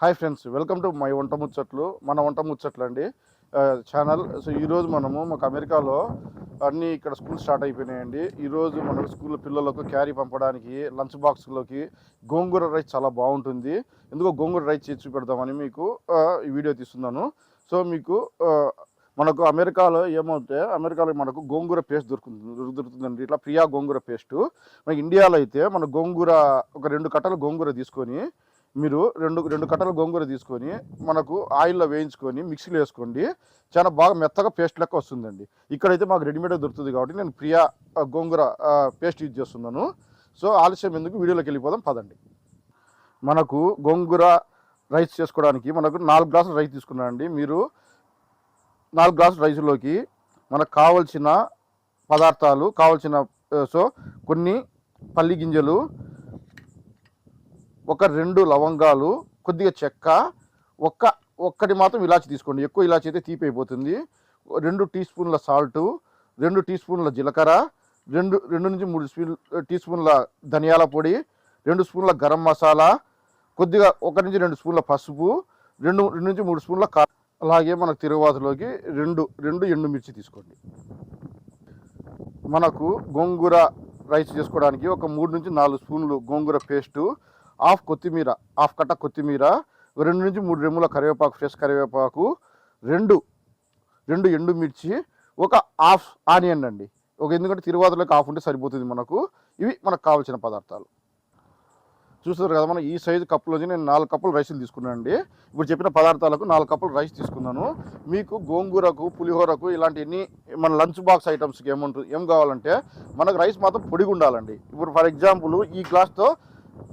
Hi friends welcome to my వంట ముచ్చట్లు మన వంట ముచ్చట్లు అండి ఛానల్ సో ఈరోజు మనము మాకు అమెరికాలో అన్నీ ఇక్కడ స్కూల్ స్టార్ట్ అయిపోయినాయండి. ఈరోజు మనకు స్కూల్ పిల్లలకు క్యారీ పంపడానికి లంచ్ బాక్స్లోకి గోంగూర రైస్ చాలా బాగుంటుంది. ఎందుకో గోంగూర రైస్ చేసి చూపెడదామని మీకు ఈ వీడియో తీస్తున్నాను. సో మీకు మనకు అమెరికాలో ఏమవుతే అమెరికాలో మనకు గోంగూర పేస్ట్ దొరుకుతుంది దొరుకుతుందండి. ఇట్లా ప్రియా గోంగూర పేస్టు. మనకి ఇండియాలో అయితే మన గోంగూర ఒక రెండు కట్టలు గోంగూర తీసుకొని మీరు రెండు రెండు కట్టలు గోంగూర తీసుకొని మనకు ఆయిల్లో వేయించుకొని మిక్సీలో వేసుకోండి. చాలా బాగా మెత్తగా పేస్ట్ లెక్క వస్తుందండి. ఇక్కడైతే మాకు రెడీమేడ్ దొరుకుతుంది కాబట్టి నేను ప్రియా గోంగూర పేస్ట్ యూజ్ చేస్తున్నాను. సో ఆలస్యం ఎందుకు? వీడియోలోకి వెళ్ళిపోదాం పదండి. మనకు గోంగూర రైస్ చేసుకోవడానికి మనకు నాలుగు గ్లాసులు రైస్ తీసుకున్నానండి. మీరు నాలుగు గ్లాసుల రైస్లోకి మనకు కావలసిన పదార్థాలు కావలసిన సో కొన్ని పల్లి గింజలు ఒక రెండు లవంగాలు కొద్దిగా చెక్క ఒక్క ఒక్కటి మాత్రం ఇలాచి తీసుకోండి. ఎక్కువ ఇలాచి అయితే తీపి అయిపోతుంది. రెండు టీ స్పూన్ల సాల్టు రెండు టీ స్పూన్ల జీలకర్ర రెండు రెండు నుంచి మూడు స్పూన్ టీ స్పూన్ల ధనియాల పొడి రెండు స్పూన్ల గరం మసాలా కొద్దిగా ఒక నుంచి రెండు స్పూన్ల పసుపు రెండు రెండు నుంచి మూడు స్పూన్ల కా అలాగే మనకు తిరుగుబాతులోకి రెండు రెండు ఎండుమిర్చి తీసుకోండి. మనకు గోంగూర రైస్ చేసుకోవడానికి ఒక మూడు నుంచి నాలుగు స్పూన్లు గోంగూర పేస్టు హాఫ్ కొత్తిమీర హాఫ్ కట్ట కొత్తిమీర రెండు నుంచి మూడు రెమ్ముల కరివేపాకు ఫ్రెష్ కరివేపాకు రెండు రెండు ఎండుమిర్చి ఒక హాఫ్ ఆనియన్ అండి. ఒక ఎందుకంటే తిరువాతలోకి హాఫ్ ఉంటే సరిపోతుంది మనకు. ఇవి మనకు కావాల్సిన పదార్థాలు. చూస్తారు కదా మనం ఈ సైజు కప్పులోంచి నేను నాలుగు కప్పులు రైసులు తీసుకున్నాను అండి. ఇప్పుడు చెప్పిన పదార్థాలకు నాలుగు కప్పులు రైస్ తీసుకున్నాను. మీకు గోంగూరకు పులిహోరకు ఇలాంటి ఎన్ని మన లంచ్ బాక్స్ ఐటమ్స్కి ఏముంటుంది ఏం కావాలంటే మనకు రైస్ మాత్రం పొడిగా ఉండాలండి ఇప్పుడు ఫర్ ఎగ్జాంపుల్ ఈ గ్లాస్తో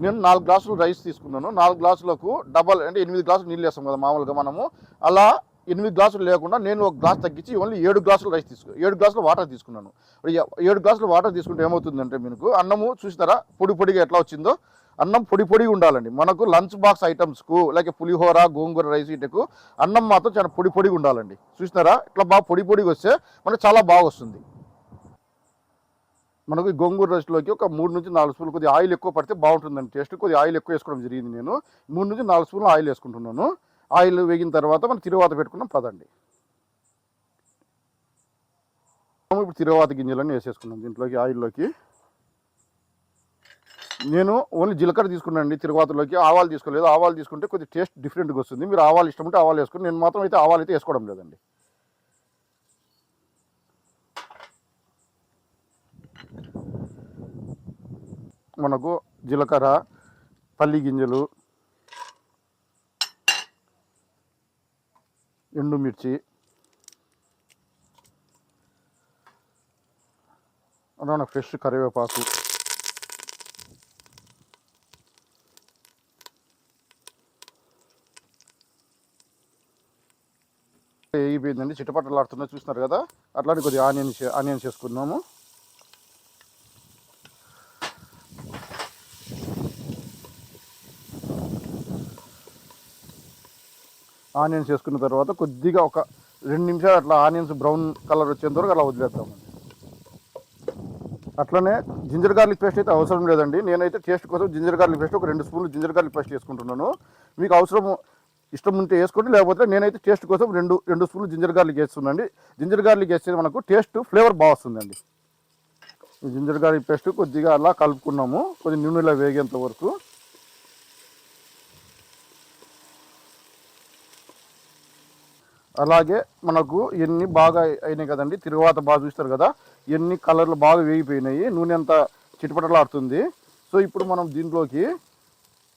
నేను నాలుగు గ్లాసులు రైస్ తీసుకున్నాను. నాలుగు గ్లాసులకు డబల్ అంటే ఎనిమిది గ్లాసులు నీళ్ళు వేస్తాం కదా మామూలుగా మనము. అలా ఎనిమిది గ్లాసులు లేకుండా నేను ఒక గ్లాస్ తగ్గించి ఓన్లీ ఏడు గ్లాసులు రైస్ తీసుకు ఏడు గ్లాసులు వాటర్ తీసుకున్నాను. ఏడు గ్లాసులు వాటర్ తీసుకుంటే ఏమవుతుందంటే మీకు అన్నము చూసినారా? పొడి పొడిగా ఎట్లా వచ్చిందో? అన్నం పొడి పొడి ఉండాలండి. మనకు లంచ్ బాక్స్ ఐటమ్స్కు లేక పులిహోర గోంగూర రైస్ ఇటుకు అన్నం మాత్రం చాలా పొడి పొడిగా ఉండాలండి. చూసినారా? ఇట్లా బాగా పొడి పొడిగా వస్తే మనకు చాలా బాగా వస్తుంది. మనకు గోంగూర రైస్లోకి ఒక మూడు నుంచి నాలుగు స్పూన్లు కొద్దిగా ఆయిల్ ఎక్కువ పడితే బాగుంటుందండి. టేస్ట్ కొద్దిగా ఆయిల్ ఎక్కువ వేసుకోవడం జరిగింది నేను. మూడు నుంచి నాలుగు స్పూన్లు ఆయిల్ వేసుకుంటున్నాను. ఆయిల్ వేగిన తర్వాత మనం తిరువాత పెట్టుకున్నాం. పదండి. ఇప్పుడు తిరువాత గింజలన్నీ వేసేసుకున్నాం దీంట్లోకి ఆయిల్లోకి. నేను ఓన్లీ జీలకర్ర తీసుకున్నానండి తిరువాతలోకి. ఆవాలు తీసుకోలేదు. ఆవాలు తీసుకుంటే కొద్దిగా టేస్ట్ డిఫరెంట్గా వస్తుంది. మీరు ఆవాలు ఇష్టం ఉంటే ఆవాలు వేసుకుని నేను మాత్రం అయితే ఆవాలు అయితే వేసుకోవడం లేదండి. మనకు జీలకర్ర పల్లి గింజలు ఎండుమిర్చి అలానే ఫ్రెష్ కరివేపాకు. వేగిపోయిందండి చిట్టపట్టలు ఆడుతున్నా చూస్తున్నారు కదా? అట్లాంటి కొద్దిగా ఆనియన్ ఆనియన్స్ వేసుకున్నాము ఆనియన్స్ వేసుకున్న తర్వాత కొద్దిగా ఒక రెండు నిమిషాలు అట్లా ఆనియన్స్ బ్రౌన్ కలర్ వచ్చేంత వరకు అలా వదిలేద్దామండి అట్లనే జింజర్ గార్లిక్ పేస్ట్ అయితే అవసరం లేదండి. నేనైతే టేస్ట్ కోసం జింజర్ గార్లిక్ పేస్ట్ ఒక రెండు స్పూన్లు జింజర్ గార్లిక్ పేస్ట్ వేసుకుంటున్నాను. మీకు అవసరం ఇష్టం ఉంటే వేసుకోండి లేకపోతే నేనైతే టేస్ట్ కోసం రెండు రెండు స్పూన్లు జింజర్ గార్లిక్ వేస్తున్నాండి జింజర్ గార్లిక్ వేస్తే మనకు టేస్ట్ ఫ్లేవర్ బాగా వస్తుందండి. జింజర్ గార్లిక్ పేస్ట్ కొద్దిగా అలా కలుపుకున్నాము కొద్దిగా నూనెలో వేగేంత వరకు. అలాగే మనకు ఎన్ని బాగా అయినాయి కదండి. తిరువాత బాగా చూస్తారు కదా. ఎన్ని కలర్లు బాగా వేగిపోయినాయి. నూనె అంతా చిటపటలాడుతుంది. సో ఇప్పుడు మనం దీంట్లోకి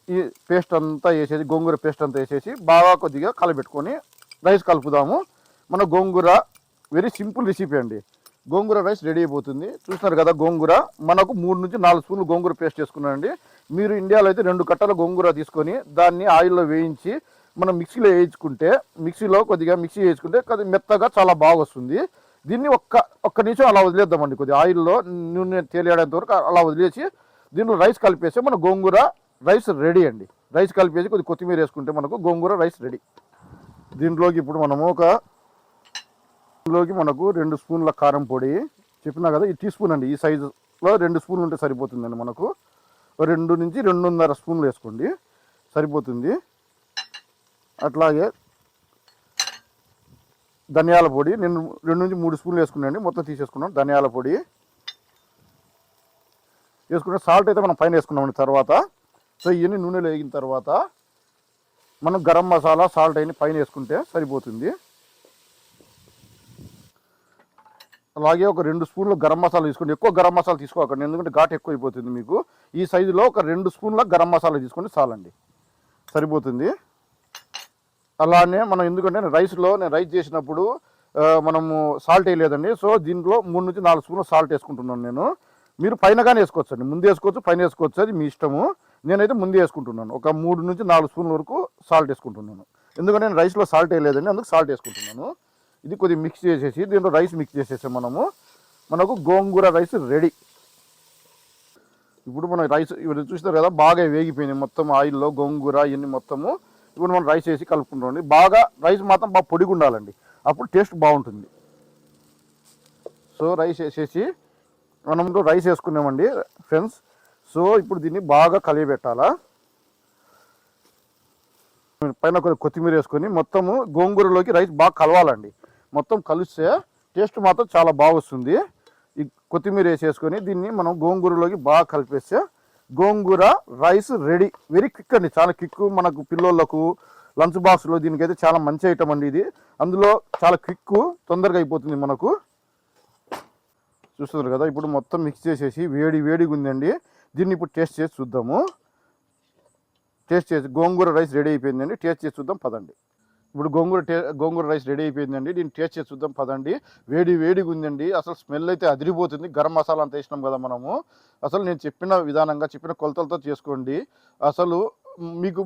ఈ పేస్ట్ అంతా వేసేసి గోంగూర పేస్ట్ అంతా వేసేసి బాగా కొద్దిగా కలబెట్టుకొని రైస్ కలుపుదాము. మన గోంగూర వెరీ సింపుల్ రెసిపీ అండి. గోంగూర రైస్ రెడీ అయిపోతుంది. చూస్తున్నారు కదా గోంగూర. మనకు మూడు నుంచి నాలుగు స్పూన్లు గోంగూర పేస్ట్ చేసుకున్నానండి. మీరు ఇండియాలో అయితే రెండు కట్టల గోంగూర తీసుకొని దాన్ని ఆయిల్లో వేయించి మనం మిక్సీలో వేయించుకుంటే మిక్సీలో కొద్దిగా మిక్సీ వేయించుకుంటే కొద్దిగా మెత్తగా చాలా బాగా వస్తుంది దీన్ని ఒక్క ఒక్క నిమిషం అలా వదిలేద్దామండి కొద్దిగా ఆయిల్లో నూనె తేలియాడేంత వరకు అలా వదిలేసి దీనిలో రైస్ కలిపేస్తే మన గోంగూర రైస్ రెడీ అండి. రైస్ కలిపేసి కొద్దిగా కొత్తిమీర వేసుకుంటే మనకు గోంగూర రైస్ రెడీ. దీంట్లోకి ఇప్పుడు మనము ఒక దీంట్లోకి మనకు రెండు స్పూన్ల కారం పొడి. చెప్పినా కదా ఈ టీ స్పూన్ అండి ఈ సైజులో రెండు స్పూన్లు ఉంటే సరిపోతుందండి మనకు. రెండు నుంచి రెండున్నర స్పూన్లు వేసుకోండి సరిపోతుంది. అట్లాగే ధనియాల పొడి. నేను రెండు నుంచి మూడు స్పూన్లు వేసుకున్నాను మొత్తం తీసేసుకున్నాను. ధనియాల పొడి. వేసుకుంటే సాల్ట్ అయితే మనం పైన వేసుకున్నామండి తర్వాత. సో ఇవన్నీ నూనెలో వేగిన తర్వాత మనం గరం మసాలా సాల్ట్ అయిన పైన వేసుకుంటే సరిపోతుంది. అలాగే ఒక రెండు స్పూన్లు గరం మసాలా తీసుకోండి. ఎక్కువ గరం మసాలా తీసుకోకండి. ఎందుకంటే ఘాట్ ఎక్కువ అయిపోతుంది మీకు. ఈ సైజులో ఒక రెండు స్పూన్ల గరం మసాలా తీసుకోండి. చాలండి. సరిపోతుంది. అలానే మనం ఎందుకంటే రైస్లో నేను రైస్ చేసినప్పుడు మనము సాల్ట్ వేయలేదండి. సో దీంట్లో మూడు నుంచి నాలుగు స్పూన్లు సాల్ట్ వేసుకుంటున్నాను నేను. మీరు పైన కానీ వేసుకోవచ్చు అండి. ముందు వేసుకోవచ్చు పైన వేసుకోవచ్చు. అది మీ ఇష్టము. నేనైతే ముందు వేసుకుంటున్నాను. ఒక మూడు నుంచి నాలుగు స్పూన్ల వరకు సాల్ట్ వేసుకుంటున్నాను. ఎందుకంటే నేను రైస్లో సాల్ట్ వేయలేదండి. అందుకు సాల్ట్ వేసుకుంటున్నాను. ఇది కొద్దిగా మిక్స్ చేసేసి దీంట్లో రైస్ మిక్స్ చేసేసాం మనము. మనకు గోంగూర రైస్ రెడీ. ఇప్పుడు మనం రైస్ ఇప్పుడు చూస్తారు కదా బాగా వేగిపోయినాయి మొత్తం ఆయిల్లో గోంగూర ఇవన్నీ మొత్తము. ఇప్పుడు మనం రైస్ వేసి కలుపుకుంటాం బాగా రైస్ మాత్రం బాగా పొడిగా ఉండాలండి. అప్పుడు టేస్ట్ బాగుంటుంది. సో రైస్ వేసేసి మనం రైస్ వేసుకున్నామండి ఫ్రెండ్స్ సో ఇప్పుడు దీన్ని బాగా కలియబెట్టాలా. పైన కొద్దిగా కొత్తిమీర వేసుకొని మొత్తము గోంగూరలోకి రైస్ బాగా కలవాలండి. మొత్తం కలిస్తే టేస్ట్ మాత్రం చాలా బాగా వస్తుంది. ఈ కొత్తిమీర వేసేసుకొని దీన్ని మనం గోంగూరలోకి బాగా కలిపేస్తే gongura rice ready. Very quick అండి. చాలా క్విక్ మనకు పిల్లోళ్ళకు లంచ్ బాక్స్లో దీనికైతే చాలా మంచి ఐటమ్ అండి ఇది. అందులో చాలా క్విక్ తొందరగా అయిపోతుంది మనకు. చూస్తున్నారు కదా ఇప్పుడు మొత్తం మిక్స్ చేసేసి వేడి వేడిగా ఉందండి. దీన్ని ఇప్పుడు టేస్ట్ చేసి చూద్దాము. టేస్ట్ చేసి గోంగూర రైస్ రెడీ అయిపోయిందండి. టేస్ట్ చేసి చూద్దాం పదండి. ఇప్పుడు గోంగూర టే గోంగూర రైస్ రెడీ అయిపోయిందండి. దీన్ని టేస్ట్ చేసి చూద్దాం పదండి. వేడి వేడిగా ఉందండి. అసలు స్మెల్ అయితే అదిరిపోతుంది. గరం మసాలా అంత వేసినాం కదా మనము. అసలు నేను చెప్పిన విధానంగా చెప్పిన కొలతలతో చేసుకోండి. అసలు మీకు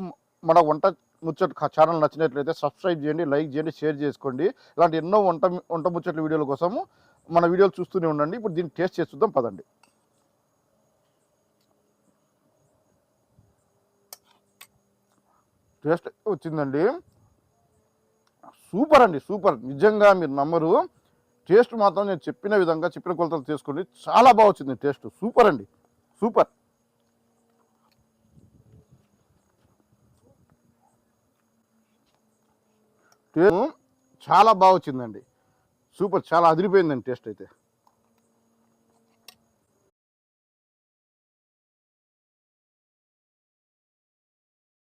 మన వంట ముచ్చట ఛానల్ నచ్చినట్లయితే సబ్స్క్రైబ్ చేయండి లైక్ చేయండి షేర్ చేసుకోండి. ఇలాంటి ఎన్నో వంట వంట ముచ్చట్ల వీడియోల కోసము మన వీడియోలు చూస్తూనే ఉండండి. ఇప్పుడు దీన్ని టేస్ట్ చేసి చూద్దాం పదండి. టేస్ట్ వచ్చిందండి. సూపర్ అండి సూపర్. నిజంగా మీరు నమ్మరు. టేస్ట్ మాత్రం నేను చెప్పిన విధంగా చెప్పిన కొలతలు తీసుకోండి. చాలా బాగా వచ్చింది టేస్ట్. సూపర్ అండి సూపర్. చాలా బాగా వచ్చిందండి. సూపర్ చాలా అదిరిపోయిందండి టేస్ట్ అయితే.